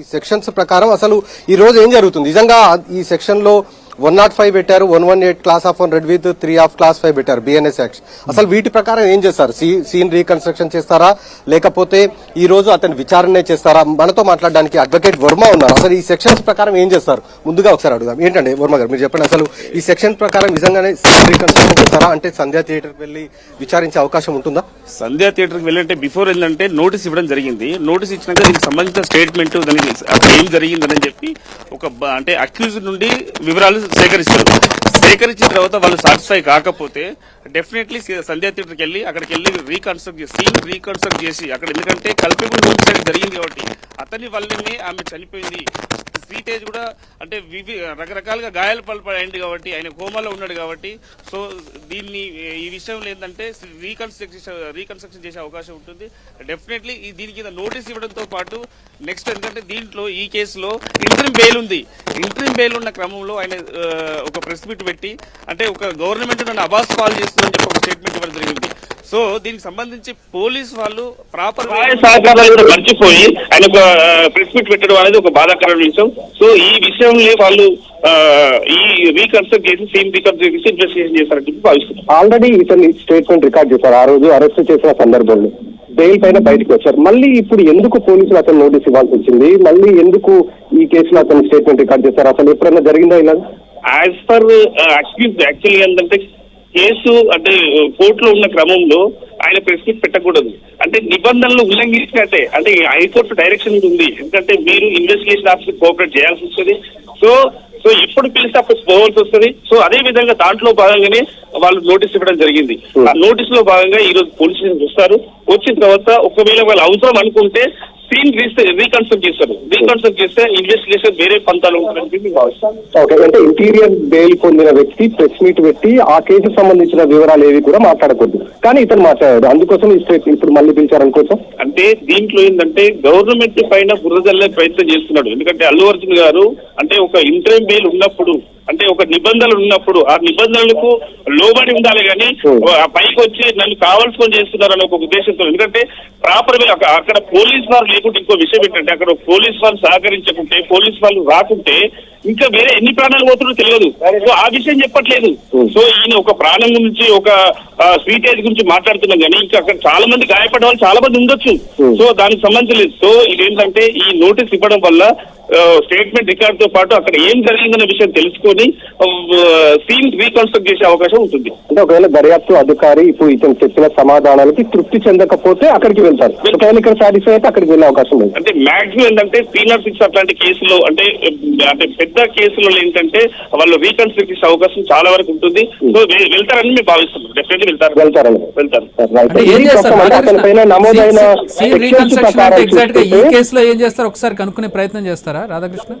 ఈ సెక్షన్స్ ప్రకారం అసలు ఈ రోజు ఏం జరుగుతుంది? నిజంగా ఈ సెక్షన్లో వన్ నాట్ ఫైవ్ పెట్టారు one one eight clause of one read with three of clause five పెట్టారు బిఎన్ఎస్ యాక్ట్ అసలు వీటి ప్రకారం ఏం చేస్తారు? సీ- సీన్ రీకన్స్ట్రక్షన్ చేస్తారా? లేకపోతే ఈ రోజు అతని విచారణ చేస్తారా? మనతో మాట్లాడడానికి అడ్వకేట్ వర్మ ఉన్నారు? అసలు ఈ సెక్షన్స్ ప్రకారం ఏం చేస్తారు? ముందుగా ఒకసారి అడుగుదాం. ఏంటండి వర్మ గారు మీరు చెప్పండి అసలు ఈ సెక్షన్ ప్రకారం నిజంగానే సీన్ రీకన్స్ట్రక్షన్ చేస్తారా? అంటే సంధ్యా థియేటర్కి వెళ్ళి విచారించే అవకాశం ఉంటుందా? సంధ్యా థియేటర్కి వెళ్ళంటే బిఫోర్ ఏంటంటే నోటీస్ ఇవ్వడం జరిగింది. నోటీస్ ఇచ్చినాక దీనికి సంబంధించిన స్టేట్మెంట్ దానికి ఏం జరిగిందని చెప్పి ఒక అంటే అక్యూజ్ నుండి వివరాలు సేకరిస్తారు సేకరించిన తర్వాత వాళ్ళు సాటిస్ఫై కాకపోతే డెఫినెట్లీ సంధ్యా థియేటర్కి వెళ్ళి అక్కడికి వెళ్ళి రీకన్స్ట్రక్ట్ చేసి సీన్ రీకన్స్ట్రక్ట్ చేసి అక్కడ ఎందుకంటే కల్పిబుల్ జరిగింది కాబట్టి అతని వల్లనే ఆమె చనిపోయింది. శ్రీతేజ్ కూడా అంటే వివి రకరకాలుగా గాయాలు పడిపోయింది కాబట్టి ఆయన కోమాలో ఉన్నాడు కాబట్టి సో దీన్ని ఈ విషయంలో ఏంటంటే రీకన్స్ట్రక్షన్ రీకన్స్ట్రక్షన్ చేసే అవకాశం ఉంటుంది. డెఫినెట్లీ ఈ దీని కింద నోటీస్ ఇవ్వడంతో పాటు నెక్స్ట్ ఎందుకంటే దీంట్లో ఈ కేసులో ఇంటర్మ్ బెయిల్ ఉంది. ఇంట్రీమ్ బెయిల్ ఉన్న క్రమంలో ఆయన ఒక ప్రెస్ మీట్ పెట్టి అంటే ఒక గవర్నమెంట్ నన్ను అబాస్ కాల్ చేస్తుందని చెప్పి ఒక స్టేట్మెంట్ ఇవ్వడం జరిగింది. సో దీనికి సంబంధించి పోలీస్ వాళ్ళు ప్రాపర్ సహకారాలు కూడా మర్చిపోయి ఆయన ఒక ప్రెస్ మీట్ పెట్టడం అనేది ఒక బాధాకరమైన విషయం. సో ఈ విషయంలో వాళ్ళు ఈ రీకన్స్ట్రక్ట్ చేసి సీన్ రీకన్స్ట్రక్ట్ చేసి ఇన్వెస్టిగేషన్ చేస్తారని చెప్పి భావిస్తున్నారు. ఆల్రెడీ ఇతని స్టేట్మెంట్ రికార్డ్ చేశారు. ఆ రోజు అరెస్ట్ చేసిన సందర్భంలో బెయిల్ పైన బయటకు వచ్చారు. మళ్ళీ ఇప్పుడు ఎందుకు పోలీసులు అతను నోటీస్ ఇవ్వాల్సి వచ్చింది? మళ్ళీ ఎందుకు ఈ కేసులో అతను స్టేట్మెంట్ రికార్డ్ చేశారు? అసలు ఎప్పుడైనా జరిగిందా ఇలా? యాజ్ పర్ యాక్చువల్లీ ఏంటంటే కేసు అంటే కోర్టులో ఉన్న క్రమంలో ఆయన ప్రెస్ మీట్ పెట్టకూడదు. అంటే నిబంధనలు ఉల్లంఘించినట్టే. అంటే హైకోర్టు డైరెక్షన్ ఉంది. ఎందుకంటే మీరు ఇన్వెస్టిగేషన్ ఆఫీసర్ కోఆపరేట్ చేయాల్సి వస్తుంది. సో సో ఎప్పుడు పిలిస్తే అప్పుడు పోవాల్సి వస్తుంది. సో అదే విధంగా దాంట్లో భాగంగానే వాళ్ళు నోటీస్ ఇవ్వడం జరిగింది. ఆ నోటీస్లో భాగంగా ఈ రోజు పోలీస్ స్టేషన్ వస్తారు. వచ్చిన తర్వాత ఒకవేళ వాళ్ళు అవసరం అనుకుంటే సీన్ రీకన్స్ట్రక్ట్ చేస్తారు. రీకన్స్ట్రక్ట్ చేస్తే ఇన్వెస్టిగేషన్ వేరే పంతాలు ఓకే అంటే ఇంటీరియర్ బెయిల్ పొందిన వ్యక్తి ప్రెస్ మీట్ పెట్టి ఆ కేసుకు సంబంధించిన వివరాలు ఏవి కూడా మాట్లాడకూడదు. కానీ ఇతను మాట్లాడాడు. అందుకోసం ఇప్పుడు మళ్ళీ పిలిచారనుకోసం అంటే దీంట్లో ఏంటంటే గవర్నమెంట్ పైన బురదల్లే ప్రయత్నం చేస్తున్నాడు. ఎందుకంటే అల్లు అర్జున్ గారు అంటే ఒక ఇంటర్వ్యూ బెయిల్ ఉన్నప్పుడు అంటే ఒక నిబంధనలు ఉన్నప్పుడు ఆ నిబంధనలకు లోబడి ఉండాలి కానీ ఆ పైకి వచ్చి నన్ను కావాల్సుకొని చేస్తున్నారు అనే ఒక ఉద్దేశంతో. ఎందుకంటే ప్రాపర్ అక్కడ పోలీస్ వారు లేకుంటే ఇంకో విషయం ఏంటంటే అక్కడ పోలీస్ వాళ్ళు సహకరించకుంటే పోలీస్ వాళ్ళు రాకుంటే ఇంకా వేరే ఎన్ని ప్రాణాలు పోతుందో తెలియదు. సో ఆ విషయం చెప్పట్లేదు. సో ఈయన ఒక ప్రాణం గురించి ఒక స్వీటేజ్ గురించి మాట్లాడుతున్నాం కానీ ఇంకా అక్కడ చాలా మంది గాయపడ్డ వాళ్ళు చాలా మంది ఉండొచ్చు. సో దానికి సంబంధించి లేదు. సో ఇదేంటంటే ఈ నోటీస్ ఇవ్వడం వల్ల స్టేట్మెంట్ రికార్డ్తో పాటు అక్కడ ఏం జరిగిందనే విషయం తెలుసుకొని సీన్ రీకన్స్ట్రక్ట్ చేసే అవకాశం ఉంటుంది. అంటే ఒకవేళ దర్యాప్తు అధికారి ఇప్పుడు ఇతను చెప్పిన సమాధానాలకి తృప్తి చెందకపోతే అక్కడికి వెళ్తారు. ఒకవేళ ఇక్కడ సాటిస్ఫై అయితే అక్కడికి వెళ్ళే అవకాశం లేదు. అంటే మాక్సిమం ఏంటంటే నాట్ సిక్స్ అట్లాంటి కేసులో అంటే అంటే పెద్ద కేసులలో ఏంటంటే వాళ్ళు రీకన్స్ట్రక్ట్ చేసే అవకాశం చాలా వరకు ఉంటుంది. సో వె- వెళ్తారని మేము భావిస్తున్నాం. డెఫినెట్లీ వెళ్తారు. వెళ్తారని. వెళ్తారు. అంటే అతని పైన నమోదైన ఈ కేసులో ఏం చేస్తారు? ఒకసారి కనుక్కునే ప్రయత్నం చేస్తారా? రాధాకృష్ణ?